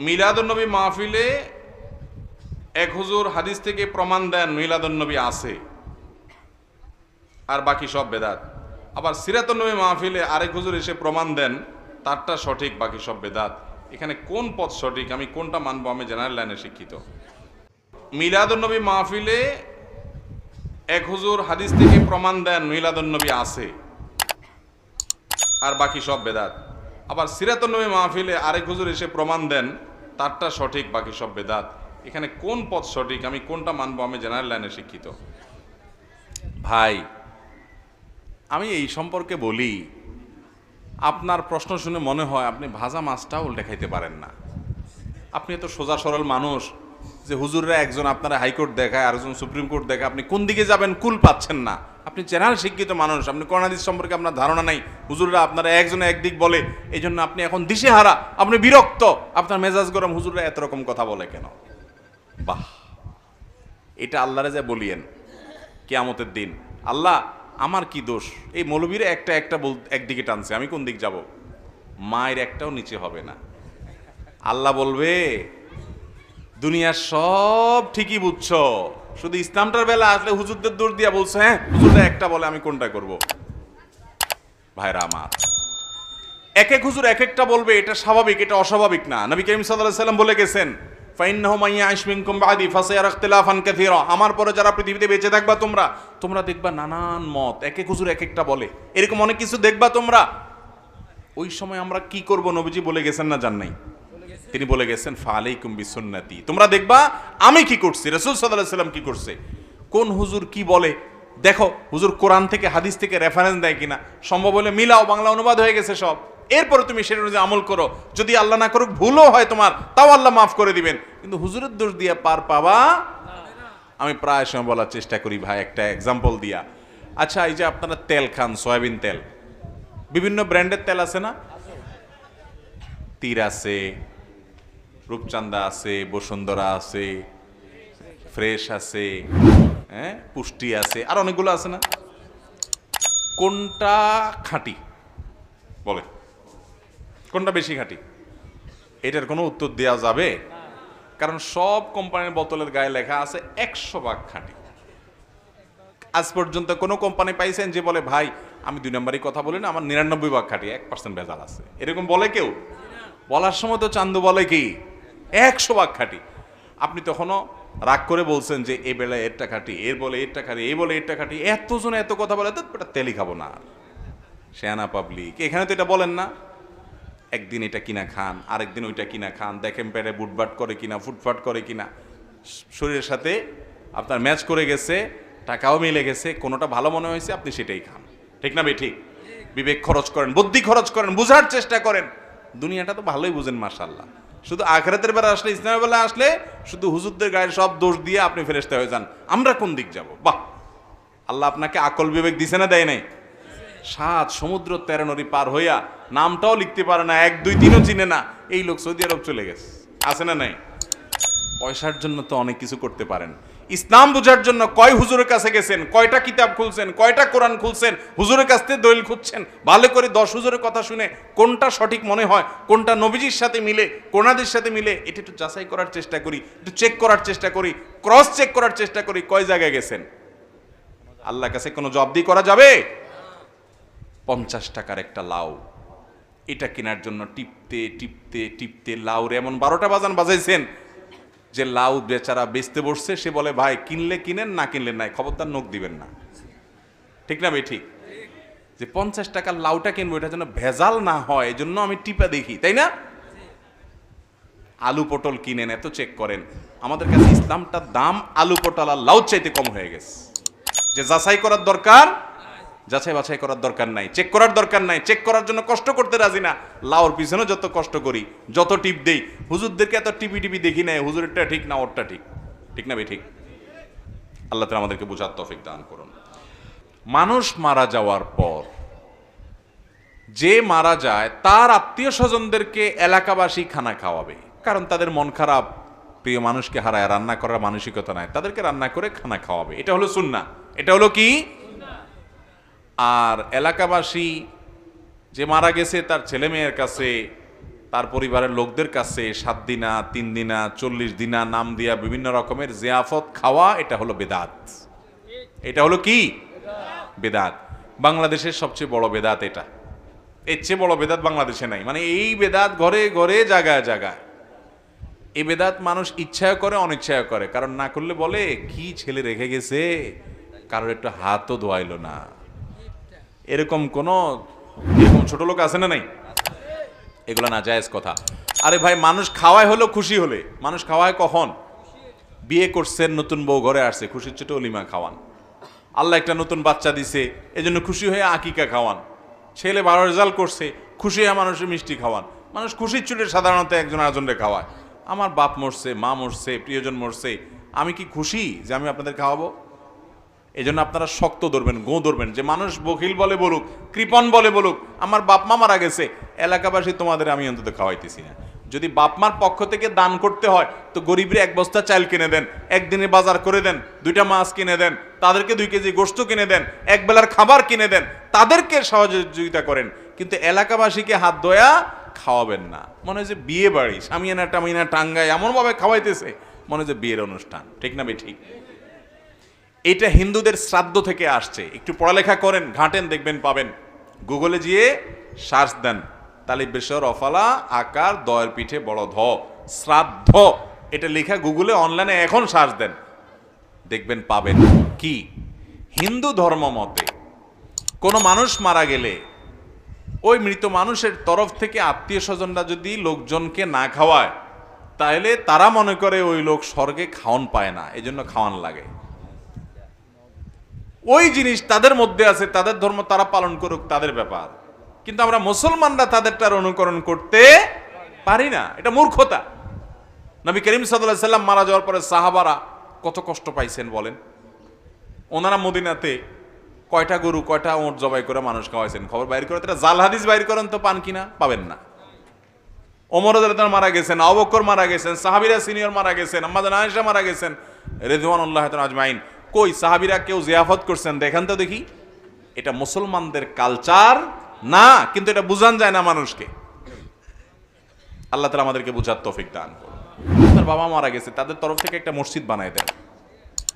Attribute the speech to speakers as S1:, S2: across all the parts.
S1: মিলাদুন্নবী মাহফিলে এক হুজুর হাদিস থেকে প্রমাণ দেন মিলাদুন্নবী আছে। আর বাকি সব বেদাত। আবার সিরাতুন্নবী মাহফিলে আরেক হুজুর এসে প্রমাণ দেন, তারটা সঠিক, বাকি সব বেদাত। এখানে কোন পথ সঠিক, আমি কোনটা মানবো, আমি জেনারেল লাইনে শিক্ষিত। মিলাদুন্নবী মাহফিলে এক হুজুর হাদিস থেকে প্রমাণ দেন, মিলাদুন্নবী আছে। আর বাকি সব বেদাত। আবার সিরাতুন্নবী মাহফিলে আরেক হুজুর এসে প্রমাণ দেন তারটা সঠিক, বাকি সব বেদাত। এখানে কোন পথ সঠিক, আমি কোনটা মানবো? আমি জেনারেল লাইনে শিক্ষিত। ভাই, আমি এই সম্পর্কে বলি, আপনার প্রশ্ন শুনে মনে হয় আপনি ভাজা মাছটাও উল্টে খাইতে পারেন না। আপনি এত সোজা সরল মানুষ যে হুজুররা একজন আপনারা হাইকোর্ট দেখায়, আরেকজন সুপ্রিম কোর্ট দেখায়, আপনি কোন দিকে যাবেন? কুল পাচ্ছেন না। আপনি জেনারেল শিক্ষিত মানুষ, আপনি করোনাদিস সম্পর্কে আপনার ধারণা নাই। হুজুররা আপনারা একজনে একদিক বলে এই জন্য আপনি এখন দিশেহারা, আপনি বিরক্ত। আপনার মেজাজ গরম, হুজুররা এত রকম কথা বলে কেন? বাহ! এটা আল্লাহরে যা বলিয়েন, কেয়ামতের দিন। আল্লাহ, আমার কি দোষ? এই মৌলবীরে একটা একটা বল, একদিকে টানছে, আমি কোন দিক যাব? মায়ের একটাও নিচে হবে না। আল্লাহ বলবে, দুনিয়ার সব ঠিকই বুঝছ। শুধু ইসলামটার বেলা আসলে হুজুরদের দোষ দিয়া বলছে হ্যাঁ? হুজুররা একটা বলে, আমি কোনটা করব? ভাইরা আমার, এক এক হুজুর এক একটা বলবে, এটা স্বাভাবিক, এটা অস্বাভাবিক না। নবী করিম সাল্লাম বলে গেছেন আমার পরে যারা পৃথিবীতে বেঁচে থাকবা তোমরা তোমরা দেখবা নানান মত, এক এক হুজুর এক একটা বলে। এরকম অনেক কিছু দেখবা তোমরা। ওই সময় আমরা কি করব নবীজি বলে গেছেন না জান নাই? তিনি বলে গেছেন, ফালাইকুম বিসুন্নতি। তোমরা দেখবা, আমি কি করছি? রাসূল আলাইহি সাল্লাম কি করছে? কোন হুজুর কি বলে? দেখো, হুজুর কোরআন থেকে হাদিস থেকে রেফারেন্স দেয় কিনা? সম্ভব হলে মিলাও, বাংলা অনুবাদ হয়ে গেছে সব। এরপরে তুমি সেটা অনুযায়ী আমল করো। যদি আল্লাহ না করুক, ভুলও হয় তোমার, তাও আল্লাহ মাফ করে দিবেন। কিন্তু হুজুরের দোষ দিয়ে পার পাবা আমি প্রায় সময় বলার চেষ্টা করি ভাই, একটা এক্সাম্পল দিয়া। আচ্ছা এই যে আপনারা তেল খান, সয়াবিন তেল। বিভিন্ন ব্র্যান্ডের তেল আছে না? তীর আছে রূপচান্দা আছে, বসুন্ধরা আছে, ফ্রেশ আছে হ্যাঁ পুষ্টি আছে, আর অনেকগুলো আছে না? কোনটা খাঁটি? বলে কোনটা বেশি খাঁটি? এটার কোনো উত্তর দেওয়া যাবে? কারণ সব কোম্পানির বোতলের গায়ে লেখা আছে একশো ভাগ খাঁটি। আজ পর্যন্ত কোনো কোম্পানি পাইছেন যে বলে, ভাই, আমি দুই নম্বরই কথা বলি না, আমার নিরানব্বই ভাগ খাঁটি, এক পার্সেন্ট ভেজাল আছে। এরকম বলে কেউ? বলার সময় তো চান্দু বলে কি? একশো ভাগ খাঁটি। আপনি তখনও রাগ করে বলছেন যে, এ বেলায় এরটা খাঁটি, এর বলে এরটা খাঁটি, এই বলে এরটা খাঁটি, এতজন এত কথা বলে, তো তেলই খাব না। আর শেয়ানা পাবলিক, এখানে তো এটা বলেন না। একদিন এটা কিনা খান, আরেকদিন ওইটা কিনা খান, দেখেন পেটে বুটবাট করে কিনা, ফুটফাট করে কিনা। শরীরের সাথে আপনার ম্যাচ করে গেছে, টাকাও মিলে গেছে, কোনোটা ভালো মনে হয়েছে, আপনি সেটাই খান। ঠিক না ঠিক বিবেক খরচ করেন, বুদ্ধি খরচ করেন, বোঝার চেষ্টা করেন। দুনিয়াটা তো ভালোই বুঝেন মার্শাল্লাহ শুধু আখরাতের বেলা আসলে, ইসলামের বেলা আসলে শুধু হুজুরদের গায়ে সব দোষ দিয়ে আপনি ফেরেস্তে হয়ে যান। আমরা কোন দিক যাব? বাহ! আল্লাহ আপনাকে আকল বিবেক দিছে না, দেয় নাই? সাত সমুদ্র তেরো নদী পার হইয়া নামটাও লিখতে পারে না, এক, দুই, তিনও চিনে না। এই লোক সৌদি আরব চলে গেছে। আছে না নাই? পয়সার জন্য তো অনেক কিছু করতে পারেন। ইসলাম বোঝার জন্য কয় হুজুরের কাছে গেছেন, কয়টা কিতাব খুলছেন, কয়টা কোরআন খুলছেন, হুজুরের কাছ থেকে দলিল খুঁজছেন, ভালো করে দশ হুজুরের কথা শুনে কোনটা সঠিক মনে হয়, কোনটা নবীজির সাথে মিলে, কোরআনাদের সাথে মিলে, এটা একটু যাচাই করার চেষ্টা করি, একটু চেক করার চেষ্টা করি ক্রস চেক করার চেষ্টা করি, কয় জায়গায় গেছেন? আল্লাহর কাছে কোনো জবাবদি করা যাবে? পঞ্চাশ টাকার একটা লাউ। এটা কেনার জন্য টিপতে টিপতে টিপতে লাউর এমন বারোটা বাজান বাজাইছেন যে লাউ বেচারা বেচতে বসছে, সে বলে, ভাই, কিনলে কিনেন, না কিনলে নাই। খবরদার নোক দিবেন না। ঠিক না ভাই? ঠিক। যে পঞ্চাশ টাকার লাউটা কিনবো, এটা যেন ভেজাল না হয় এই জন্য আমি টিপা দেখি, তাই না? আলু পটল কিনেন, এত চেক করেন। আমাদের কাছে ইসলামটার দাম আলু পটল আর লাউ চাইতে কম হয়ে গেছে। যে যাচাই করার দরকার যাচাই বাছাই করার দরকার নাই চেক করার দরকার নাই চেক করার জন্য কষ্ট করতে রাজি না। লাউর পিছনে যত কষ্ট করি, যত টিপ দেই, হুজুরদেরকে এত টিপি টিপি দেখি না হুজুরেরটা ঠিক না, ওরটা ঠিক। ঠিক না ভাই, ঠিক? আল্লাহ তালা আমাদেরকে বোঝার তফিক দান করুন। মানুষ মারা যাওয়ার পর, যে মারা যায়, তার আত্মীয় স্বজনদেরকে এলাকাবাসী খানা খাওয়াবে। কারণ তাদের মন খারাপ, প্রিয় মানুষকে হারায়, রান্না করার মানসিকতা নাই, তাদেরকে রান্না করে খানা খাওয়াবে। এটা হলো সুন্না এটা হলো কি? আর এলাকাবাসী যে মারা গেছে তার ছেলে মেয়ের কাছে, তার পরিবারের লোকদের কাছে সাত দিনা, তিন দিনা, চল্লিশ দিনা নাম দিয়া বিভিন্ন রকমের জিয়াফত খাওয়া, এটা হলো বেদাত। এটা হলো কি? বেদাত। বাংলাদেশের সবচেয়ে বড় বেদাত এটা। এর চেয়ে বড় বেদাত বাংলাদেশে নাই। মানে এই বেদাত ঘরে ঘরে, জায়গায় জায়গায়। এই বেদাত মানুষ ইচ্ছায় করে অনিচ্ছায় করে। কারণ না করলে বলে, কি ছেলে রেখে গেছে? কারোর একটু হাতও ধোয়াইলো না। এরকম কোন, এরকম ছোট লোক আছে না নাই? এগুলো না, জায়েজ কথা। আরে ভাই, মানুষ খাওয়ায় হলো খুশি হলে। মানুষ খাওয়ায় কখন? বিয়ে করছেন নতুন বউ ঘরে আসছে, খুশির ছোট অলিমা খাওয়ান। আল্লাহ একটা নতুন বাচ্চা দিছে, এজন্য খুশি হয়ে আকিকা খাওয়ান। ছেলে ভালো রেজাল্ট করছে, খুশি হয়ে মানুষের মিষ্টি খাওয়ান। মানুষ খুশির ছুটে সাধারণত একজন আরেকজনকে খাওয়ায়। আমার বাপ মরছে, মা মরছে, প্রিয়জন মরছে, আমি কি খুশি যে আমি আপনাদের খাওয়াবো? এই জন্য আপনারা শক্ত ধরবেন, গো ধরবেন। যে মানুষ বকিল বলে বলুক কৃপন বলে বলুক, আমার বাপ মা মারা গেছে, এলাকাবাসী তোমাদের আমি অন্তত খাওয়াইতেছি না। যদি বাপ মার পক্ষ থেকে দান করতে হয়, তো গরিবের এক বস্তা চাল কিনে দেন একদিনে বাজার করে দেন, দুইটা মাছ কিনে দেন, তাদেরকে দুই কেজি গোস্ত কিনে দেন, এক বেলার খাবার কিনে দেন, তাদেরকে সহযোগিতা করেন, কিন্তু এলাকাবাসীকে হাত ধোয়া খাওয়াবেন না। মনে হয় যে বিয়ে বাড়ি সামিয়ানা টামিয়ানা টাঙ্গায় এমনভাবে খাওয়াইতেছে, মনে হয় যে বিয়ের অনুষ্ঠান। ঠিক না বে ঠিক? এটা হিন্দুদের শ্রাদ্ধ থেকে আসছে। একটু পড়ালেখা করেন, ঘাটেন, দেখবেন পাবেন। গুগলে গিয়ে সার্চ দেন তালিবেশ্বর অফালা, আকার, দয়ের পিঠে বড় ধ, শ্রাদ্ধ। এটা লেখা গুগলে, অনলাইনে এখন সার্চ দেন, দেখবেন পাবেন কি? হিন্দু ধর্ম মতে, কোনো মানুষ মারা গেলে, ওই মৃত মানুষের তরফ থেকে আত্মীয় স্বজনরা যদি লোকজনকে না খাওয়ায়, তাহলে তারা মনে করে ওই লোক স্বর্গে খাওয়ান পায় না, এজন্য খাওয়ান লাগে। ওই জিনিস তাদের মধ্যে আছে, তাদের ধর্ম তারা পালন করুক, তাদের ব্যাপার। কিন্তু আমরা মুসলমানরা তাদেরটার অনুকরণ করতে পারি না। এটা মূর্খতা। নবী করিম সাল্লাহ সাল্লাম মারা যাওয়ার পরে সাহাবারা কত কষ্ট পাইছেন বলেন। ওনারা মদিনাতে কয়টা গরু, কয়টা ওঁট জবাই করে মানুষ খাওয়াইছেন? খবর বাইর করে তারা জাল হাদিস বাইর করেন তো, পান কিনা? পাবেন না। ওমর রাদিয়াল্লাহু মারা গেছেন আবকর মারা গেছেন, সাহাবিরা সিনিয়র মারা গেছেন আম্মাজান আয়েশা মারা গেছেন আল্লাহ আজমাইন। কই? সাহাবিরা কেউ জিয়াফত করছেন? দেখেন তো দেখি। এটা মুসলমানদের কালচার না, কিন্তু এটা বুঝান যায় না মানুষকে। আল্লাহ তালা আমাদেরকে বুঝার তৌফিক দান করুন। তার বাবা মারা গেছে, তাদের তরফ থেকে একটা মসজিদ বানায় দেন।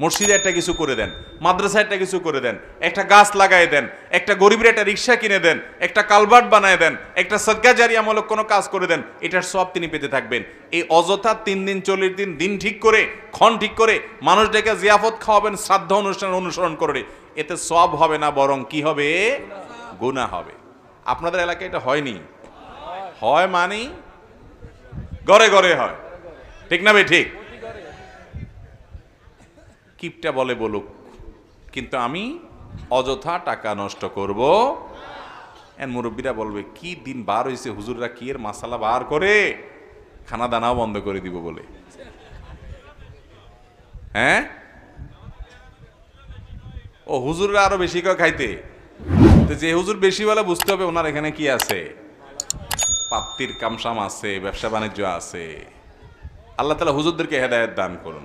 S1: মসজিদে একটা কিছু করে দেন মাদ্রাসা একটা কিছু করে দেন, একটা গাছ লাগাই দেন, একটা গরিবের একটা রিক্সা কিনে দেন, একটা কালভার্ট বানায় দেন, একটা সজ্ঞা জারিয়ামূলক কোনো কাজ করে দেন, এটার সব তিনি পেতে থাকবেন। এই অযথা তিন দিন, চল্লিশ দিন দিন ঠিক করে, ক্ষণ ঠিক করে মানুষ ডেকে জিয়াফত খাওয়াবেন, শ্রাদ্ধ অনুষ্ঠান অনুসরণ করে এতে সব হবে না, বরং কি হবে? গুণা হবে। আপনাদের এলাকায় এটা হয়নি। হয় মানি গড়ে গড়ে হয়। ঠিক না ভাই? ঠিক। কিপটা বলে বলুক, কিন্তু আমি অযথা টাকা নষ্ট করব। এন মুরব্বীরা বলবে, কি দিন বার হয়েছে হুজুররা কি এর মাসালা বার করে? খানা দানাও বন্ধ করে দিব বলে। হ্যাঁ? ও, হুজুররা আরও বেশি করে খাইতে? তো যে হুজুর বেশি বলে বুঝতে হবে ওনার এখানে কি আছে। পাত্তির কামসাম আছে, ব্যবসা বাণিজ্য আছে। আল্লাহ তালা হুজুরদেরকে হেদায়ত দান করুন।